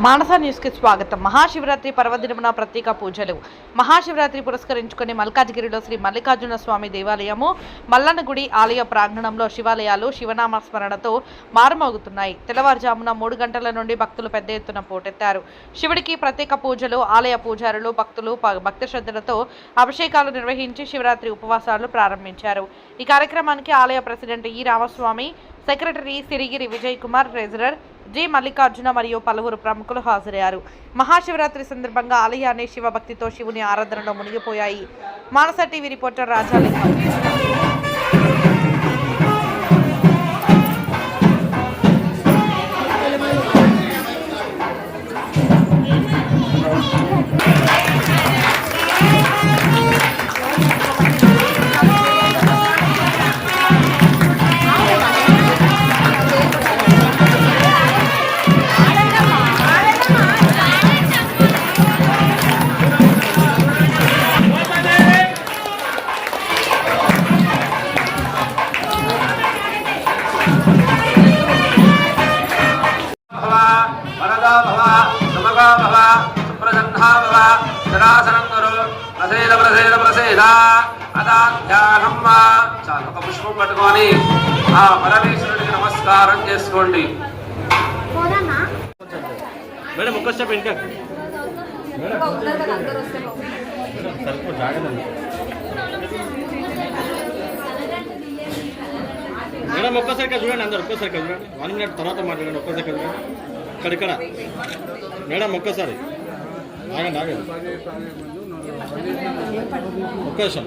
మానస న్యూస్కి స్వాగతం. మహాశివరాత్రి పర్వదినమున ప్రత్యేక పూజలు. మహాశివరాత్రి పురస్కరించుకుని మల్కాజ్గిరిలో శ్రీ మల్లికార్జున స్వామి దేవాలయము మల్లన్నగుడి ఆలయ ప్రాంగణంలో శివాలయాలు శివనామ స్మరణతో మారుమోగుతున్నాయి. తెల్లవారుజామున మూడు గంటల నుండి భక్తులు పెద్ద ఎత్తున పోటెత్తారు. శివుడికి ప్రత్యేక పూజలు ఆలయ పూజారులు భక్తులు ప- భక్తి శ్రద్ధలతో అభిషేకాలు నిర్వహించి శివరాత్రి ఉపవాసాలు ప్రారంభించారు. ఈ కార్యక్రమానికి ఆలయ president E Ramaswamy secretary Sirigiri Vijay Kumar treasurer G Mallikarjuna మరియు పలువురు ప్రముఖులు హాజరయ్యారు. మహాశివరాత్రి సందర్భంగా ఆలయాన్ని శివభక్తితో శివుని ఆరాధనలో మునిగిపోయాయి. మానస టీవీ రిపోర్టర్ రాజాలింగం పుష్పం ఆ పరమేశ్వరుడికి నమస్కారం చేసుకోండి. మేడం ఒక్క స్టెప్ ఇంకా మేడం ఒక్కసారి చూడండి అందరు ఒక్కసారిగా చూడండి. వన్ మినిట్ తర్వాత మాట్లాడండి ఒక్కసారి చూడండి. ఇక్కడ ఇక్కడ. మేడం ఒక్కసారి. ఆగండి ఆగండి. ఒక్క నిమిషం.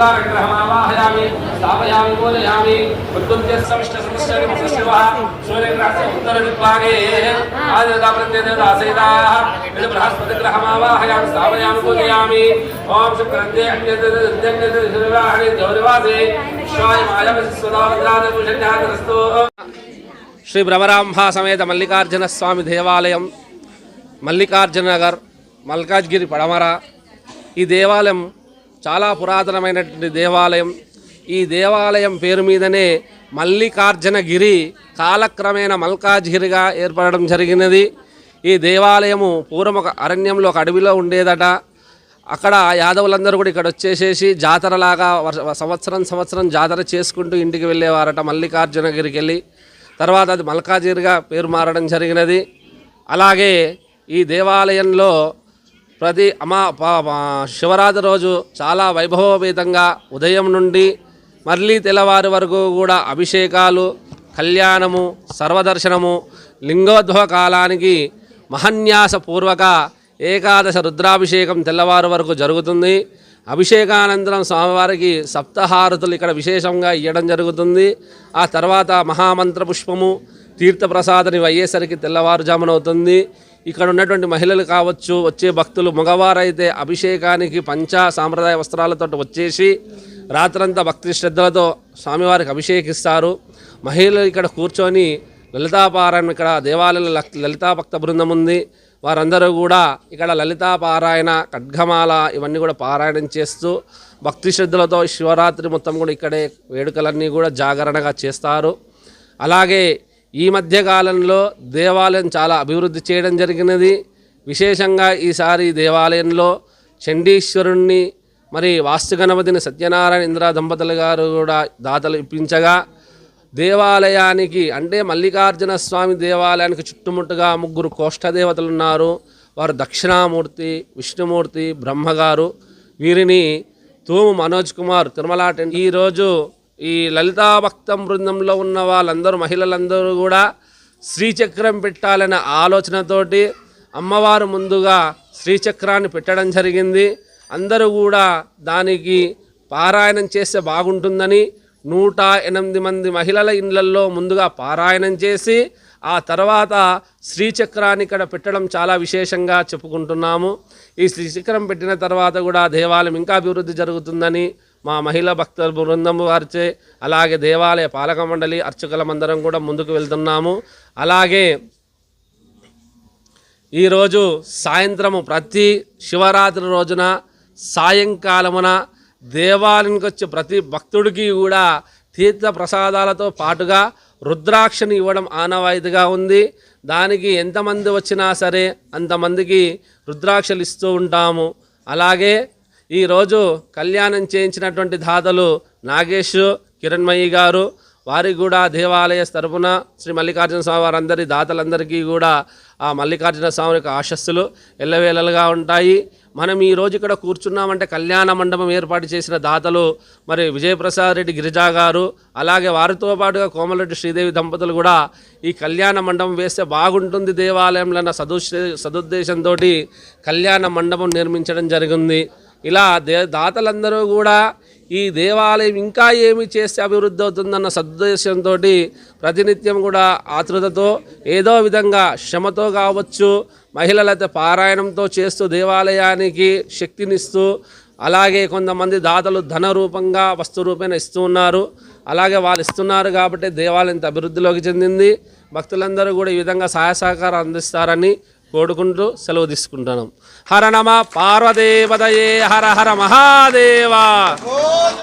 నిమిషం ఆగండి అంగారగ్రహమావాహయామి స్థాపయామి బోధయామి మృత్యుంజస్సమిష్టసమస్యరిమసశివः సూర్యగ్రహస్య ఉత్తరదిక్పాగే ఆదిదేవతా ప్రత్యేదేవతా ఆసైతాः ఇది బృహస్పతిగ్రహమావాహయామి స్థాపయామి బోధయామి ఓం శుక్రందే అన్యద్యద్యద్యద్యద్యవాహని గౌరవాసే విశ్వాయ మాయవశస్వదావద్రాదభూషణ్యాదరస్తు శ్రీ భ్రమరాంభ సమేత మల్లికార్జున స్వామి దేవాలయం మల్లికార్జున నగర్ మల్కాజ్గిరి పడమర ఈ దేవాలయం చాలా పురాతనమైనటువంటి దేవాలయం. ఈ దేవాలయం పేరు మీదనే మల్లికార్జునగిరి కాలక్రమేణ మల్కాజ్గిరిగా ఏర్పడడం జరిగినది. ఈ దేవాలయము పూర్వం ఒక అరణ్యంలో ఒక అడవిలో ఉండేదట. అక్కడ యాదవులందరూ కూడా ఇక్కడ వచ్చేసేసి జాతరలాగా వర్ష- సంవత్సరం సంవత్సరం జాతర చేసుకుంటూ ఇంటికి వెళ్ళేవారట మల్లికార్జునగిరికి వెళ్ళి తర్వాత అది మల్కాజిరిగా పేరు మారడం జరిగినది. అలాగే ఈ దేవాలయంలో ప్రతి అమా శివరాత్రి రోజు చాలా వైభవోపేతంగా ఉదయం నుండి మళ్ళీ తెల్లవారి వరకు కూడా అభిషేకాలు కళ్యాణము సర్వదర్శనము లింగోద్భవ కాలానికి మహన్యాసపూర్వక ఏకాదశ రుద్రాభిషేకం తెల్లవారు వరకు జరుగుతుంది. అభిషేకానంతరం స్వామివారికి సప్తహారతులు ఇక్కడ విశేషంగా ఇవ్వడం జరుగుతుంది. ఆ తర్వాత మహామంత్ర పుష్పము తీర్థప్రసాదని అయ్యేసరికి తెల్లవారుజామునవుతుంది ఇక్కడ ఉన్నటువంటి మహిళలు కావచ్చు వచ్చే భక్తులు మగవారైతే అభిషేకానికి పంచ సాంప్రదాయ వస్త్రాలతో వచ్చేసి రాత్రంతా భక్తి శ్రద్ధలతో స్వామివారికి అభిషేకిస్తారు. మహిళలు ఇక్కడ కూర్చొని లలితాపారాయణ ఇక్కడ దేవాలయంలో లక్- లలితా భక్త బృందం ఉంది. వారందరూ కూడా ఇక్కడ లలితా పారాయణ ఖడ్గమాల ఇవన్నీ కూడా పారాయణం చేస్తూ భక్తి శ్రద్ధలతో శివరాత్రి మొత్తం కూడా ఇక్కడే వేడుకలన్నీ కూడా జాగరణగా చేస్తారు. అలాగే ఈ మధ్యకాలంలో దేవాలయం చాలా అభివృద్ధి చేయడం జరిగినది. విశేషంగా ఈసారి దేవాలయంలో చండీశ్వరుణ్ణి మరి వాస్తుగణపతిని సత్యనారాయణ ఇంద్ర దంపతులు గారు కూడా దాతలు ఇప్పించగా దేవాలయానికి అంటే మల్లికార్జున స్వామి దేవాలయానికి చుట్టుముట్టుగా ముగ్గురు కోష్టదేవతలు ఉన్నారు వారు దక్షిణామూర్తి విష్ణుమూర్తి బ్రహ్మగారు. వీరిని తూము మనోజ్ కుమార్ తిరుమల ఈరోజు ఈ లలితా భక్తం బృందంలో ఉన్న వాళ్ళందరూ మహిళలందరూ కూడా శ్రీచక్రం పెట్టాలనే ఆలోచనతోటి అమ్మవారు ముందుగా శ్రీచక్రాన్ని పెట్టడం జరిగింది. అందరూ కూడా దానికి పారాయణం చేస్తే బాగుంటుందని నూట ఎనిమిది మంది మహిళల ఇండ్లల్లో ముందుగా పారాయణం చేసి ఆ తర్వాత శ్రీచక్రాన్ని ఇక్కడ పెట్టడం చాలా విశేషంగా చెప్పుకుంటున్నాము. ఈ శ్రీచక్రం పెట్టిన తర్వాత కూడా దేవాలయం ఇంకా అభివృద్ధి జరుగుతుందని మా మహిళా భక్తుల బృందం వారిచే అలాగే దేవాలయ పాలక మండలి అర్చకులమందరం కూడా ముందుకు వెళ్తున్నాము. అలాగే ఈరోజు సాయంత్రము ప్రతి శివరాత్రి రోజున సాయంకాలమున దేవాలయానికి వచ్చే ప్రతి భక్తుడికి కూడా తీర్థ ప్రసాదాలతో పాటుగా రుద్రాక్షని ఇవ్వడం ఆనవాయితీగా ఉంది. దానికి ఎంతమంది వచ్చినా సరే అంతమందికి రుద్రాక్షలు ఇస్తూ ఉంటాము. అలాగే ఈరోజు కళ్యాణం చేయించినటువంటి దాతలు నాగేష్ కిరణ్మయి గారు వారికి కూడా దేవాలయ తరపున శ్రీ మల్లికార్జున స్వామి వారందరి దాతలందరికీ కూడా ఆ మల్లికార్జున స్వామి యొక్క ఆశస్సులు ఎల్లవేళలుగా ఉంటాయి. మనం ఈ రోజు ఇక్కడ కూర్చున్నామంటే కళ్యాణ మండపం ఏర్పాటు చేసిన దాతలు మరి విజయప్రసాద్ రెడ్డి గిరిజా గారు అలాగే వారితో పాటుగా కోమలరెడ్డి శ్రీదేవి దంపతులు కూడా ఈ కళ్యాణ మండపం వేస్తే బాగుంటుంది దేవాలయంలో అన్న సదుశ సదుద్దేశంతో కళ్యాణ మండపం నిర్మించడం జరిగింది. ఇలా దే దాతలందరూ కూడా ఈ దేవాలయం ఇంకా ఏమి చేస్తే అభివృద్ధి అవుతుందన్న సదుద్దేశంతో ప్రతినిత్యం కూడా ఆతృతతో ఏదో విధంగా శ్రమతో కావచ్చు మహిళలతో పారాయణంతో చేస్తూ దేవాలయానికి శక్తినిస్తూ అలాగే కొంతమంది దాతలు ధన రూపంగా వస్తు రూపేణ ఇస్తూ ఉన్నారు. అలాగే వాళ్ళు ఇస్తున్నారు కాబట్టి దేవాలయం అభివృద్ధిలోకి చెందింది. భక్తులందరూ కూడా ఈ విధంగా సహాయ సహకారం అందిస్తారని కోడుకుంటూ సెలవు తీసుకుంటాను. హర నమ పార్వదేవదయే హర హర మహాదేవా.